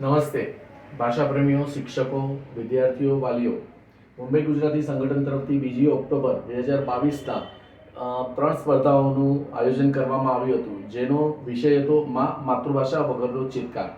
નમસ્તે. ભાષાપ્રેમીઓ, શિક્ષકો, વિદ્યાર્થીઓ, વાલીઓ. મુંબઈ ગુજરાતી સંગઠન તરફથી બીજી ઓક્ટોબર બે હજાર બાવીસના ત્રણ સ્પર્ધાઓનું આયોજન કરવામાં આવ્યું હતું. જેનો વિષય હતો મા, માતૃભાષા વગરનો ચિત્કાર.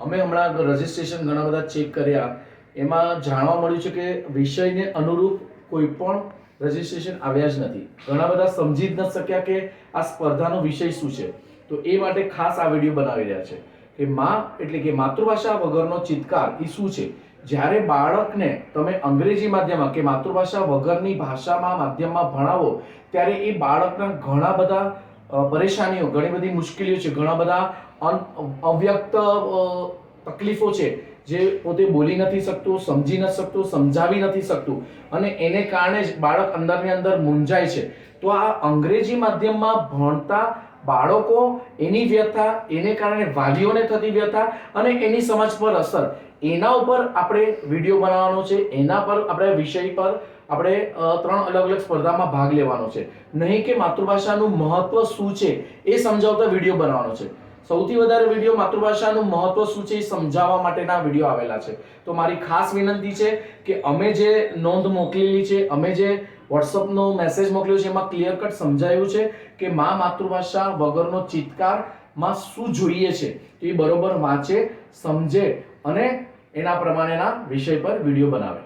અમે હમણાં રજિસ્ટ્રેશન ઘણા બધા ચેક કર્યા. એમાં જાણવા મળ્યું છે કે વિષયને અનુરૂપ કોઈ પણ રજિસ્ટ્રેશન આવ્યા જ નથી. ઘણા બધા સમજી જ ન શક્યા કે આ સ્પર્ધાનો વિષય શું છે. તો એ માટે ખાસ આ વીડિયો બનાવી રહ્યા છે. કે માં, એટલે કે માતૃભાષા વગરનો ચિત્કાર એ શું છે? જ્યારે બાળકને તમે અંગ્રેજી માધ્યમમાં કે માતૃભાષા વગરની ભાષામાં માધ્યમમાં ભણાવો, ત્યારે એ બાળકના ઘણા બધા પરેશાનીઓ, ઘણી બધી મુશ્કેલીઓ છે, ઘણા બધા અવ્યક્ત તકલીફો છે, જે પોતે બોલી નથી શકતું, સમજી નથી શકતું, સમજાવી નથી શકતું. અને એને કારણે જ બાળક અંદરની અંદર મૂંઝાય છે. તો આ અંગ્રેજી માધ્યમમાં ભણતા બાળકો એની વ્યથા, એને કારણે વાલીઓને થતી વ્યથા અને એની સમજ પર અસર. એના ઉપર આપણે વીડિયો બનાવવાનો છે. એના પર આપણે વિષય પર આપણે ત્રણ અલગ અલગ સ્પર્ધામાં ભાગ લેવાનો છે. નહીં કે માતૃભાષાનું મહત્વ શું છે એ સમજાવતા વીડિયો બનાવવાનો છે. સૌથી વધારે વીડિયો માતૃભાષાનું મહત્વ શું છે એ સમજાવવા માટેના વીડિયો આવેલા છે. તો મારી ખાસ વિનંતી છે કે અમે જે નોંધ મોકલેલી છે, અમે જે વોટ્સઅપનો મેસેજ મોકલ્યો છે, એમાં ક્લિયર કટ સમજાયું છે કે મા માતૃભાષા વગરનો ચિત્કારમાં શું જોઈએ છે એ બરોબર વાંચે, સમજે અને એના પ્રમાણેના વિષય પર વીડિયો બનાવે.